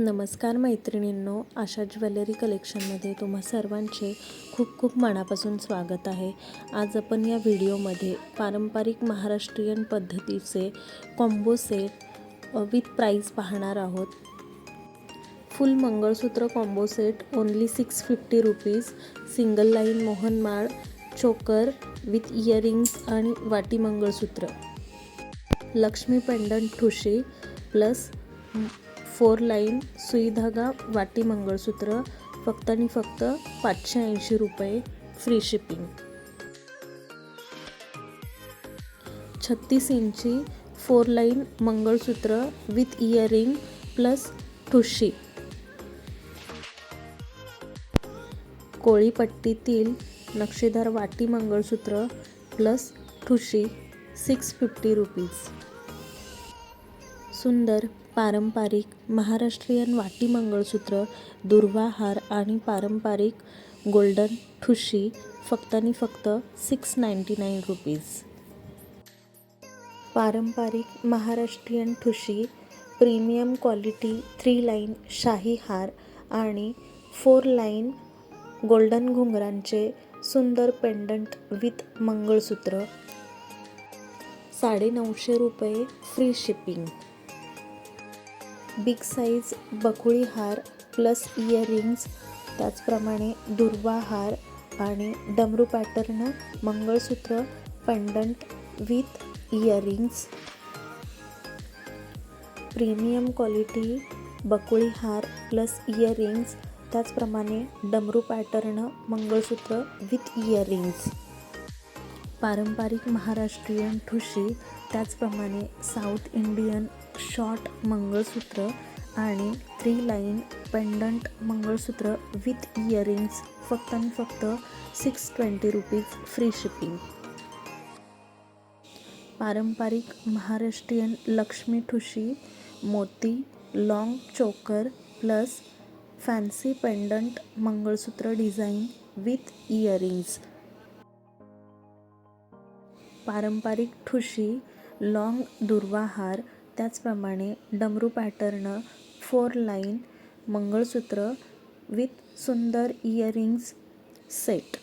नमस्कार मैत्रिणींनो आशा ज्वेलरी कलेक्शनमध्ये तुम्हा सर्वांचे खूप खूप मनापासून स्वागत आहे. आज आपण या व्हिडिओमध्ये पारंपरिक महाराष्ट्रीयन पद्धतीचे कॉम्बो सेट विथ प्राईस पाहणार आहोत. Full mangalsutra combo set only six fifty rupees single line मोहनमाळ choker with earrings आणि वाटी मंगळसूत्र. लक्ष्मी पेंडंट ठुशी प्लस फोर लाईन सुई धागा वाटी मंगळसूत्र फक्त आणि फक्त पाचशे ऐंशी रुपये फ्री शिपिंग छत्तीस इंची four line mangalsutra with earring plus ठुशी. कोळीपट्टीतील नक्षीदार वाटी मंगळसूत्र प्लस ठुशी सिक्स फिफ्टी रुपीज सुंदर पारंपरिक महाराष्ट्रीयन वाटी मंगळसूत्र दुर्वा हार आणि पारंपरिक गोल्डन ठुशी फक्त आणि फक्त सिक्स नाईंटी नाईन रुपीज पारंपरिक महाराष्ट्रीयन ठुशी प्रीमियम क्वालिटी थ्री लाईन शाही हार आणि फोर लाईन गोल्डन घुंगरांचे सुंदर पेंडंट विथ मंगळसूत्र. साडेनऊशे रुपये फ्री शिपिंग बिग साईज बकुळी हार प्लस इयरिंग्स त्याचप्रमाणे दुर्वा हार आणि डमरू pattern mangalsutra pendant with earrings premium quality बकुळी हार प्लस इयरिंग्स त्याचप्रमाणे डमरू पॅटर्न मंगळसूत्र विथ इयरिंग्स पारंपरिक महाराष्ट्रीयन ठुशी त्याचप्रमाणे साऊथ इंडियन शॉर्ट मंगळसूत्र आणि three line pendant mangalsutra with earrings फक्त आणि फक्त six twenty rupees free shipping पारंपरिक महाराष्ट्रीयन लक्ष्मी ठुशी मोती long choker plus fancy pendant mangalsutra design with earrings पारंपरिक ठुशी लाँग दुर्वा हार त्याचप्रमाणे डमरू pattern four line mangalsutra with सुंदर इयरिंग्स सेट